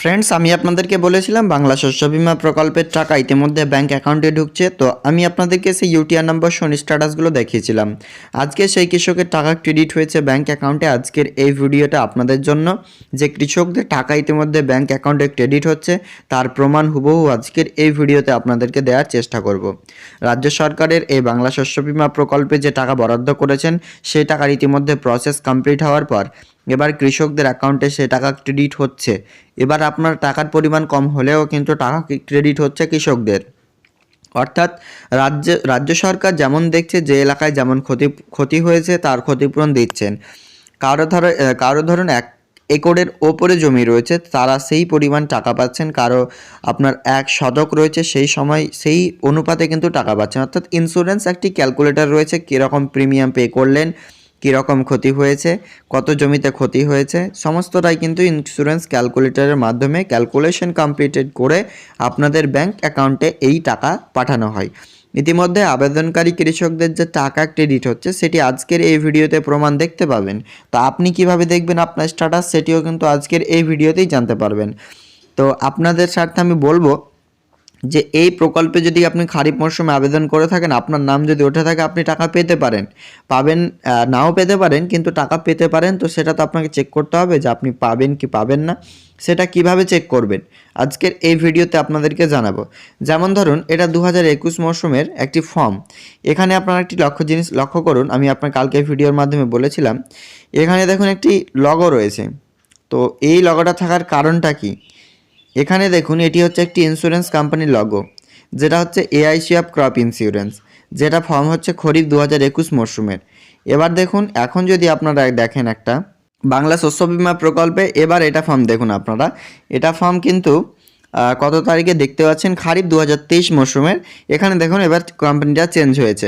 Friends আমি আপনাদেরকে বলেছিলাম বাংলা শস্য বিমা প্রকল্পের টাকা ইতিমধ্যে ব্যাংক অ্যাকাউন্টে ঢুকছে। তো আমি আপনাদেরকে সেই ইউটিআর নম্বর শনি স্ট্যাটাসগুলো দেখিয়েছিলাম। আজকে সেই কৃষকের টাকা ক্রেডিট হয়েছে ব্যাংক অ্যাকাউন্টে আজকের এই ভিডিওটা আপনাদের জন্য যে কৃষকদের টাকা ইতিমধ্যে ব্যাংক অ্যাকাউন্টে ক্রেডিট হচ্ছে, তার প্রমাণ হুবহু আজকের এই ভিডিওতে আপনাদেরকে দেওয়ার চেষ্টা করব। রাজ্য সরকারের এই বাংলা শস্য বিমা প্রকল্পে যে টাকা বরাদ্দ করেছেন, সেই টাকার ইতিমধ্যে প্রসেস কমপ্লিট হওয়ার পর এবার কৃষকদের অ্যাকাউন্টে সে টাকা ক্রেডিট হচ্ছে। এবার আপনার টাকার পরিমাণ কম হলেও কিন্তু টাকা ক্রেডিট হচ্ছে কৃষকদের। অর্থাৎ রাজ্য রাজ্য সরকার যেমন দেখছে যে এলাকায় যেমন ক্ষতি ক্ষতি হয়েছে তার ক্ষতিপূরণ দিচ্ছেন। কারও ধরো কারও ধরুন এক একরের ওপরে জমি রয়েছে, তারা সেই পরিমাণ টাকা পাচ্ছেন, কারও আপনার এক শতক রয়েছে, সেই সময় সেই অনুপাতে কিন্তু টাকা পাচ্ছেন। অর্থাৎ ইন্স্যুরেন্স একটি ক্যালকুলেটর রয়েছে, কীরকম প্রিমিয়াম পে করলেন কীরকম ক্ষতি হয়েছে, কত জমিতে ক্ষতি হয়েছে, সমস্তটাই কিন্তু ইন্স্যুরেন্স ক্যালকুলেটরের মাধ্যমে ক্যালকুলেশন কমপ্লিটেড করে আপনাদের ব্যাংক অ্যাকাউন্টে এই টাকা পাঠানো হয়। ইতিমধ্যে আবেদনকারী কৃষকদের যে টাকা ক্রেডিট হচ্ছে, সেটি আজকের এই ভিডিওতে প্রমাণ দেখতে পাবেন। তো আপনি কীভাবে দেখবেন আপনার স্ট্যাটাস সেটিও কিন্তু আজকের এই ভিডিওতেই জানতে পারবেন। তো আপনাদের স্বার্থে আমি বলব যে এই প্রকল্পে যদি আপনি খারিফ মরশুমে আবেদন করে থাকেন, আপনার নাম যদি ওঠে থাকে, আপনি টাকা পেতে পারেন। পাবেন নাও পেতে পারেন, কিন্তু টাকা পেতে পারেন, তো সেটা তো আপনাকে চেক করতে হবে যে আপনি পাবেন কি পাবেন না। সেটা কীভাবে চেক করবেন? আজকের এই ভিডিওতে আপনাদেরকে জানাব। যেমন ধরুন, এটা দু হাজার একুশ মরশুমের একটি ফর্ম। এখানে আপনারা একটি লক্ষ্য জিনিস লক্ষ্য করুন, আমি আপনার কালকে ভিডিওর মাধ্যমে বলেছিলাম। এখানে দেখুন একটি লগো রয়েছে। তো এই লগোটা থাকার কারণটা কি? এখানে দেখুন, এটি হচ্ছে একটি ইন্স্যুরেন্স কোম্পানির লগো যেটা হচ্ছে এআইসি অফ ক্রপ ইন্স্যুরেন্স যেটা ফর্ম হচ্ছে খরিফ দু হাজার একুশ মরশুমের এবার দেখুন, এখন যদি আপনারা দেখেন একটা বাংলা শস্য বিমা প্রকল্পে, এবার এটা ফর্ম দেখুন আপনারা। এটা ফর্ম কিন্তু কত তারিখে দেখতে পাচ্ছেন? খারিফ দু হাজার তেইশ মরশুমের এখানে দেখুন, এবার কোম্পানিটা চেঞ্জ হয়েছে।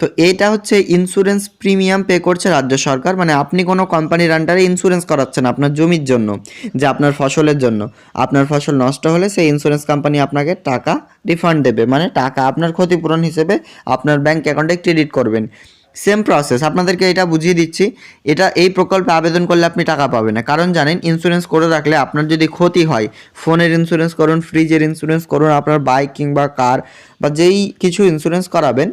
তো এটা হচ্ছে ইন্স্যুরেন্স প্রিমিয়াম পে করছে রাজ্য সরকার। মানে আপনি কোনো কোম্পানির আন্ডারে ইন্স্যুরেন্স করাচ্ছেন আপনার জমির জন্য, যে আপনার ফসলের জন্য। আপনার ফসল নষ্ট হলে সেই ইন্স্যুরেন্স কোম্পানি আপনাকে টাকা রিফান্ড দেবে। মানে টাকা আপনার ক্ষতিপূরণ হিসেবে আপনার ব্যাংক অ্যাকাউন্টে ক্রেডিট করবেন। সেম প্রসেস আপনাদেরকে এটা বুঝিয়ে দিচ্ছি। এটা এই প্রকল্পে আবেদন করলে আপনি টাকা পাবেন না। কারণ জানেন ইন্স্যুরেন্স করে রাখলে আপনার যদি ক্ষতি হয়, ফোনের ইন্স্যুরেন্স করুন ফ্রিজের ইন্স্যুরেন্স করুন, আপনার বাইক কিংবা কার বা যেই কিছু ইন্স্যুরেন্স করাবেন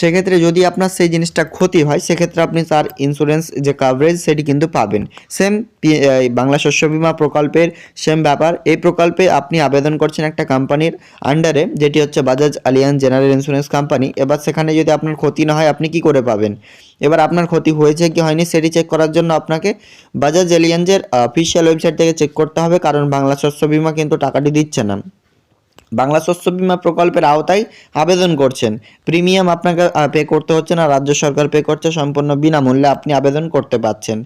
সেক্ষেত্রে যদি আপনার সেই জিনিসটা ক্ষতি হয়, সেক্ষেত্রে আপনি তার ইন্স্যুরেন্স যে কাভারেজ সেটি কিন্তু পাবেন। সেম বাংলা শস্য বিমা প্রকল্পের সেম ব্যাপার। এই প্রকল্পে আপনি আবেদন করছেন একটা কোম্পানির আন্ডারে যেটি হচ্ছে Bajaj Allianz general insurance company এবার সেখানে যদি আপনার ক্ষতি না হয়, আপনি কি করে পাবেন? এবার আপনার ক্ষতি হয়েছে কি হয়নি, সেটি চেক করার জন্য আপনাকে বাজাজ এলিয়ানজের অফিসিয়াল ওয়েবসাইট থেকে চেক করতে হবে, কারণ বাংলা শস্য বিমা কিন্তু টাকাটি দিচ্ছে না। বাংলা শস্য বিমা প্রকল্পের আওতায় আবেদন করছেন। প্রিমিয়াম আপনাকে পে করতে হচ্ছে না, রাজ্য সরকার পে করছে, সম্পূর্ণ বিনামূল্যে আপনি আবেদন করতে পাচ্ছেন।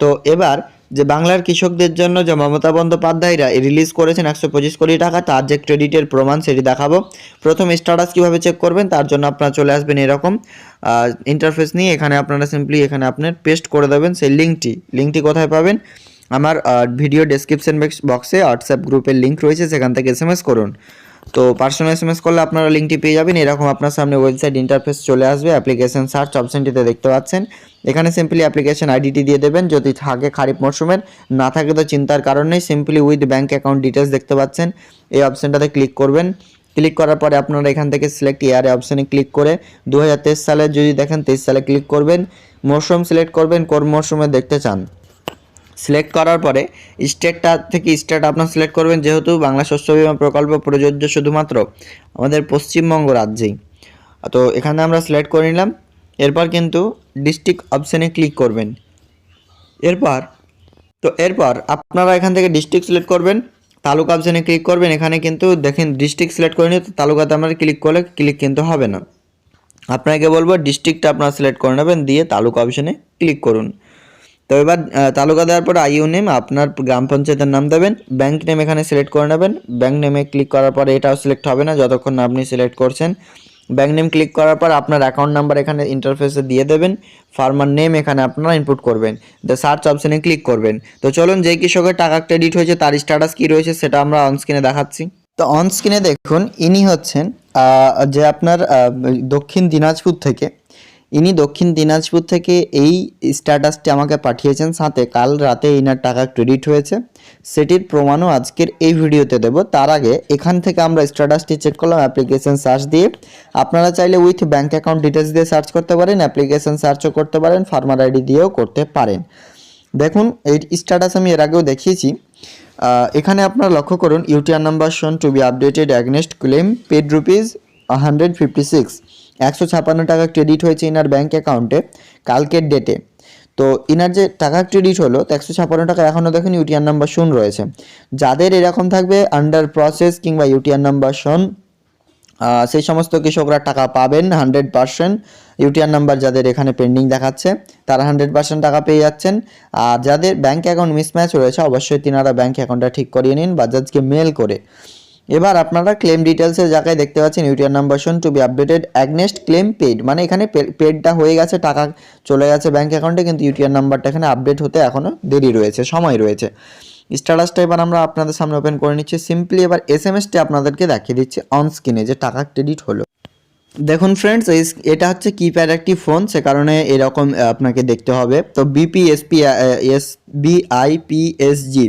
তো এবার যে বাংলার কৃষকদের জন্য যে মমতা বন্দ্যোপাধ্যায়রা রিলিজ করেছেন একশো পঁচিশ কোটি টাকা, তার যে ক্রেডিটের প্রমাণ সেটি দেখাবো। প্রথম স্ট্যাটাস কীভাবে চেক করবেন, তার জন্য আপনারা চলে আসবেন এরকম ইন্টারফেস নিয়ে, এখানে আপনারা সিম্পলি এখানে আপনার পেস্ট করে দেবেন, সেই লিঙ্কটি লিঙ্কটি কোথায় পাবেন? আমার ভিডিও ডেসক্রিপশন বক্সে হোয়াটসঅ্যাপ গ্রুপের লিঙ্ক রয়েছে, সেখান থেকে এস করুন। তো পার্সোনাল এস এম এস করলে আপনারা লিঙ্কটি পেয়ে যাবেন। এরকম আপনার সামনে ওয়েবসাইট ইন্টারফেস চলে আসবে অ্যাপ্লিকেশন সার্চ অপশনটিতে দেখতে পাচ্ছেন। এখানে সিম্পলি অ্যাপ্লিকেশন আইডিটি দিয়ে দেবেন। যদি থাকে খারিফ মরশুমের, না থাকে তো চিন্তার কারণ নেই। Simply with bank account details দেখতে পাচ্ছেন। এই অপশনটাতে ক্লিক করবেন। ক্লিক করার পরে আপনারা এখান থেকে সিলেক্ট ইয়ারে অপশনে ক্লিক করে দু হাজার তেইশ সালে যদি দেখেন তেইশ সালে ক্লিক করবেন। মরশুম সিলেক্ট করবেন। কোন মরশুমে দেখতে চান। সিলেক্ট করার পরে স্টেটটা থেকে স্টেট আপনার সিলেক্ট করবেন, যেহেতু বাংলা শস্য বিমা প্রকল্প প্রযোজ্য শুধুমাত্র আমাদের পশ্চিমবঙ্গ রাজ্যেই। তো এখানে আমরা সিলেক্ট করে নিলাম, এরপর কিন্তু ডিস্ট্রিক্ট অপশানে ক্লিক করবেন। এরপর, তো এরপর আপনারা এখান থেকে ডিস্ট্রিক্ট সিলেক্ট করবেন, তালুকা অপশানে ক্লিক করবেন, এখানে কিন্তু দেখেন ডিস্ট্রিক্ট সিলেক্ট করে নিয়ে তো তালুকাতে আমরা ক্লিক করলে ক্লিক কিন্তু হবে না। আপনাকে বলব ডিস্ট্রিক্টটা আপনারা সিলেক্ট করে নেবেন, দিয়ে তালুকা অপশানে ক্লিক করুন। তো এবার তালুকা দেওয়ার পর আইইউ নেম, আপনার গ্রাম পঞ্চায়েতের নাম দেবেন ব্যাংক নেম এখানে সিলেক্ট করে নেবেন ব্যাংক নেমে ক্লিক করার পরে এটাও সিলেক্ট হবে না, যতক্ষণ না আপনি সিলেক্ট করছেন। ব্যাঙ্ক নেম ক্লিক করার পর আপনার অ্যাকাউন্ট নাম্বার এখানে ইন্টারফেসে দিয়ে দেবেন ফার্মার নেম এখানে আপনারা ইনপুট করবেন দ্য সার্চ অপশানে ক্লিক করবেন। তো চলুন যে কৃষকের টাকা ক্রেডিট হয়েছে, তার স্ট্যাটাস কী রয়েছে, সেটা আমরা অন স্ক্রিনে দেখাচ্ছি। তো অন স্ক্রিনে দেখুন, ইনি হচ্ছেন যে আপনার দক্ষিণ দিনাজপুর থেকে ইনি দক্ষিণ দিনাজপুর থেকে এই স্ট্যাটাসটি আমাকে পাঠিয়েছেন সাথে। কাল রাতে ইনার টাকা ক্রেডিট হয়েছে। সেটির প্রমাণও আজকের এই ভিডিওতে দেব। তার আগে এখান থেকে আমরা স্ট্যাটাসটি চেক করলাম অ্যাপ্লিকেশন সার্চ দিয়ে। আপনারা চাইলে উইথ ব্যাঙ্ক অ্যাকাউন্ট ডিটেলস দিয়ে সার্চ করতে পারেন, অ্যাপ্লিকেশন সার্চও করতে পারেন, ফার্মার আইডি দিয়েও করতে পারেন। দেখুন, এই স্ট্যাটাস আমি এর আগেও দেখিয়েছি। এখানে আপনারা লক্ষ্য করুন, UTR number shown to be updated against claim paid rupees hundred fifty six একশো ছাপান্ন টাকা ক্রেডিট হয়েছে ইনার ব্যাঙ্ক অ্যাকাউন্টে কালকের ডেটে তো ইনার যে টাকা ক্রেডিট হলো তো একশো ছাপান্ন টাকা এখনও দেখুন ইউটিআর নাম্বার শোন রয়েছে। যাদের এরকম থাকবে আন্ডার প্রসেস কিংবা ইউটিআর নাম্বার শোন আহ, সেই সমস্ত কৃষকরা টাকা পাবেন হান্ড্রেড পার্সেন্ট ইউটিআর নাম্বার যাদের এখানে পেন্ডিং দেখাচ্ছে তারা হান্ড্রেড পার্সেন্ট টাকা পেয়ে যাচ্ছেন। আর যাদের ব্যাঙ্ক অ্যাকাউন্ট মিসম্যাচ রয়েছে অবশ্যই তিনারা ব্যাঙ্ক অ্যাকাউন্টটা ঠিক করিয়ে নিন বাজাজকে মেল করে। এবার আপনারা ক্লেম ডিটেলসের জায়গায় দেখতে পাচ্ছেন UTR number shown to be updated against claim paid মানে এখানে পেডটা হয়ে গেছে, টাকা চলে গেছে ব্যাঙ্ক অ্যাকাউন্টে কিন্তু ইউটিআর নাম্বারটা এখানে আপডেট হতে এখনও দেরি রয়েছে, সময় রয়েছে। স্ট্যাটাসটা এবার আমরা আপনাদের সামনে ওপেন করে নিচ্ছি। সিম্পলি এবার এস এম এসটি আপনাদেরকে দেখিয়ে দিচ্ছি অন স্ক্রিনে যে টাকা ক্রেডিট হলো। দেখুন ফ্রেন্ডস এটা হচ্ছে কিপ্যাড একটি ফোন সে কারণে এরকম আপনাকে দেখতে হবে। তো BP SP S BI PSG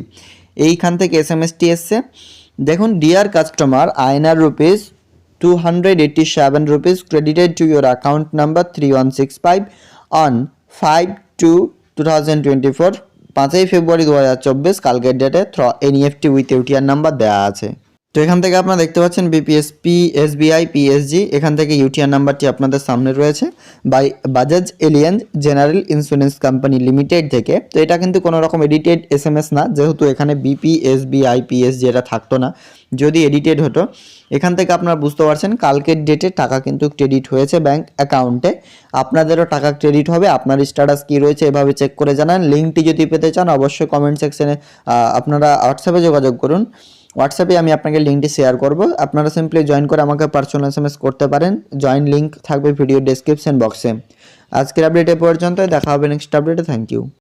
এইখান থেকে এস এম এসটি এসছে। দেখুন dear customer INR rupees two hundred eighty seven rupees credited to your account number three one six five on five two two thousand twenty four পাঁচই ফেব্রুয়ারি দু হাজার চব্বিশ, কালকের ডেটে through NEFT with UTR number দেওয়া আছে। তো এখান থেকে আপনারা দেখতে পাচ্ছেন বিপিএসপি এসবিআই পিএসজি এখান থেকে ইউটিআর নাম্বারটি আপনাদের সামনে রয়েছে by Bajaj Allianz general insurance company limited থেকে। তো এটা কিন্তু কোনো রকম এডিটেড এস না, যেহেতু এখানে বিপি এসবিআই পিএসজি এটা থাকতো না। যদি এডিটেড হতো, এখান থেকে আপনারা বুঝতে পারছেন কালকের ডেটে টাকা কিন্তু ক্রেডিট হয়েছে ব্যাংক অ্যাকাউন্টে আপনাদেরও টাকা ক্রেডিট হবে, আপনার স্ট্যাটাস কী রয়েছে এভাবে চেক করে জানান। লিঙ্কটি যদি পেতে চান, অবশ্যই কমেন্ট সেকশনে আপনারা হোয়াটসঅ্যাপে যোগাযোগ করুন। হোয়াটসঅ্যাপে আমি আপনাকে লিঙ্কটি শেয়ার করব। আপনারা সিম্পলি জয়েন করে আমাকে পার্সোনাল এস করতে পারেন। জয়েন লিঙ্ক থাকবে ভিডিও ডেসক্রিপশন বক্সে আজকের আপডেট এ পর্যন্ত দেখা হবে নেক্সট আপডেটে থ্যাংক ইউ